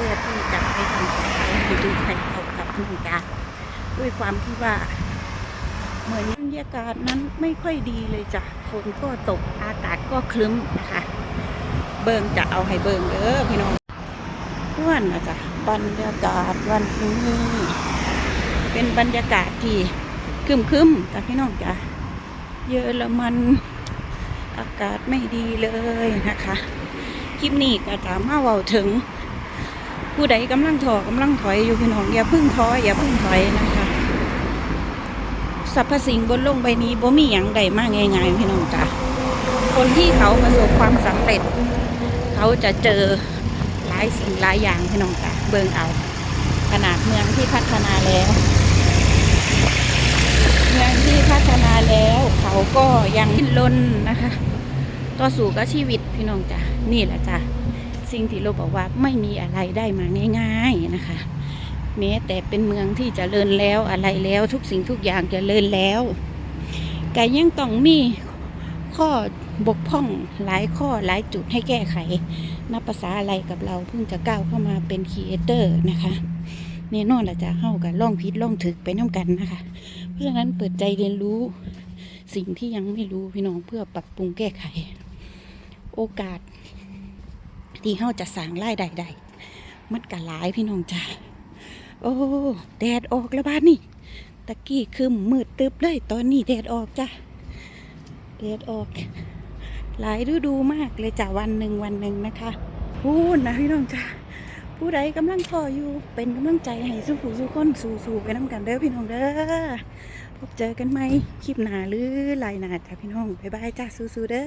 พื่อที่จะไปทำกับเขาไปดูใครเขากับพี่น้องจ้าด้วยความที่ว่า เหมือนบรรยากาศนั้นไม่ค่อยดีเลยจ้ะฝนก็ตกอากาศก็คลึ้มนะคะเบิงจะเอาให้เบิงเด้อพี่น้องว่านนะจ๊ะบรรยากาศวันนี้เป็นบรรยากาศที่คึมคึมๆจ้ะพี่น้องจ้ะเยอรมันอากาศไม่ดีเลยนะคะ คลิปนี้ก็จะมาเว้าถึง ผู้ใดกำลังถอกำลังถอยอยู่พี่น้องอย่าพึ่งท้ออย่าพึ่งถอยนะคะสรรพสิ่งบนโลกใบนี้บ่มีอย่างใดมากง่ายๆพี่น้องจ้ะคนที่เขาประสบความสำเร็จ เขาจะเจอหลายสิ่งหลายอย่างพี่น้องจ้ะเบิ่งเอา ขนาดเมืองที่พัฒนาแล้ว เมืองที่พัฒนาแล้ว เขาก็ยังดิ้นรนนะคะ ต่อสู้กับชีวิตพี่น้องจ้ะนี่แหละจ้ะ สิ่งที่เราบอกว่าไม่มีอะไรได้มาง่าย ๆนะคะ แม้แต่เป็นเมืองที่จเจริญแล้วอะไรแล้วทุกสิ่งทุกอย่างจเจริญแล้วแต่ยังต้องมีข้อบกพร่องหลายข้อหลายจุดให้แก้ไข นับภาษาอะไรกับเราเพิ่งจะก้าวเข้ามาเป็นครีเอเตอร์นะคะแน่นอนละจะเข้ากับล่องพิษล่องถึกไปน้ำกันนะคะ เพราะฉะนั้นเปิดใจเรียนรู้สิ่งที่ยังไม่รู้พี่น้องเพื่อปรับปรุงแก้ไข โอกาส ที่เฮาจะสร้างรายได้ได้มันก็หลายพี่น้องจ้าโอ้แดดออกแล้วบ้านนี่ตะกี้คือมืดตึบเลยตอนนี้แดดออกจ้ะแดดออก หลายฤดูมากเลยจ้ะวันหนึ่งวันหนึ่งนะคะพูดนะพี่น้องจ้าผู้ใดกำลังพออยู่เป็นกำลังใจให้สู้ผู้สู้คนสู้ๆไปน้ำกันเด้อพี่น้องเด้อพบเจอกันไหมคลิปหน้าหรือลน์หน้าจ้ะพี่น้องบ๊ายบายจ้าสู้ๆเด้อ